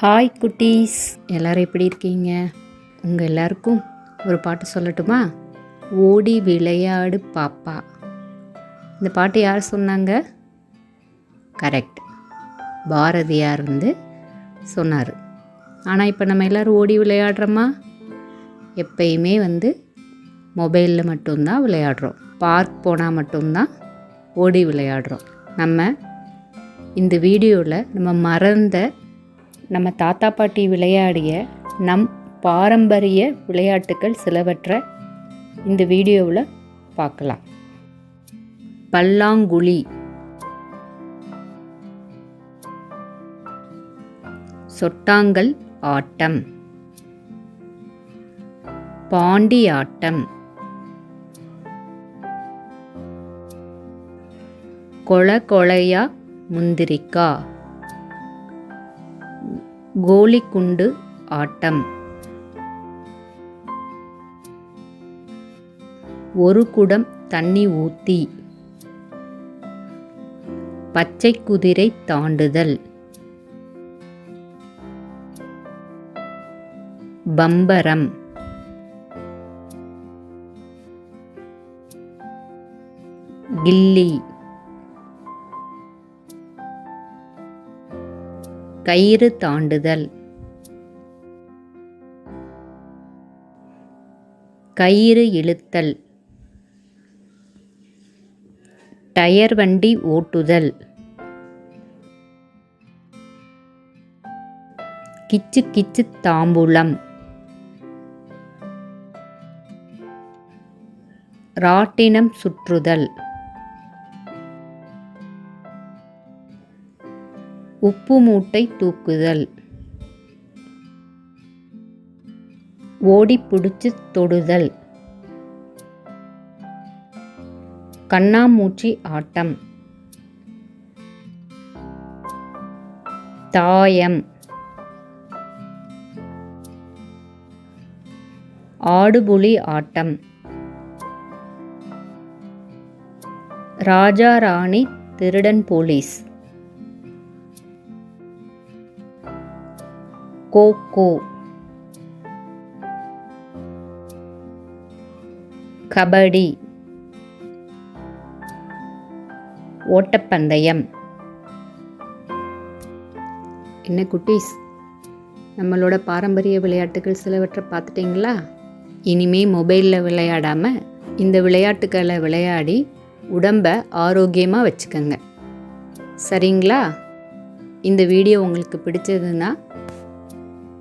Hi குட்டீஸ். எல்லோரும் எப்படி இருக்கீங்க? உங்கள் எல்லாருக்கும் ஒரு பாட்டு சொல்லட்டுமா? ஓடி விளையாடு பாப்பா. இந்த பாட்டு யார் சொன்னாங்க? கரெக்ட் பாரதியார் வந்து சொன்னார். ஆனால் இப்போ நம்ம எல்லோரும் ஓடி விளையாடுறோமா? எப்பயுமே வந்து மொபைலில் மட்டும்தான் விளையாடுறோம். பார்க் போனால் மட்டும்தான் ஓடி விளையாடுறோம். நம்ம இந்த வீடியோவில் நம்ம மறந்த நம்ம தாத்தா பாட்டி விளையாடிய நம் பாரம்பரிய விளையாட்டுக்கள் சிலவற்றை இந்த வீடியோவில் பார்க்கலாம். பல்லாங்குழி. சொட்டாங்கல் ஆட்டம். பாண்டி ஆட்டம். கொல கொலையா முந்திரிக்கா. கோலிக்குண்டு ஆட்டம். ஒரு குடம் தண்ணி ஊத்தி. பச்சை குதிரை தாண்டுதல். பம்பரம். கில்லி. கயிறு தாண்டுதல். கயிறு இழுத்தல். டயர் வண்டி ஓட்டுதல். கிச்சு கிச்சு தாம்பூலம். ராட்டினம் சுற்றுதல். உப்பு மூட்டை தூக்குதல். ஓடி பிடிச்சு தொடுதல். கண்ணாமூச்சி ஆட்டம். தாயம். ஆடுபுலி ஆட்டம். ராஜா ராணி திருடன் போலீஸ். கோகோ. கபடி. ஓட்டப்பந்தயம். என்ன குட்டீஸ்? நம்மளோட பாரம்பரிய விளையாட்டுகள் சிலவற்றை பார்த்துட்டிங்களா? இனிமே மொபைலில் விளையாடாமல் இந்த விளையாட்டுக்களை விளையாடி உடம்பை ஆரோக்கியமாக வச்சுக்கோங்க. சரிங்களா? இந்த வீடியோ உங்களுக்கு பிடிச்சதுன்னா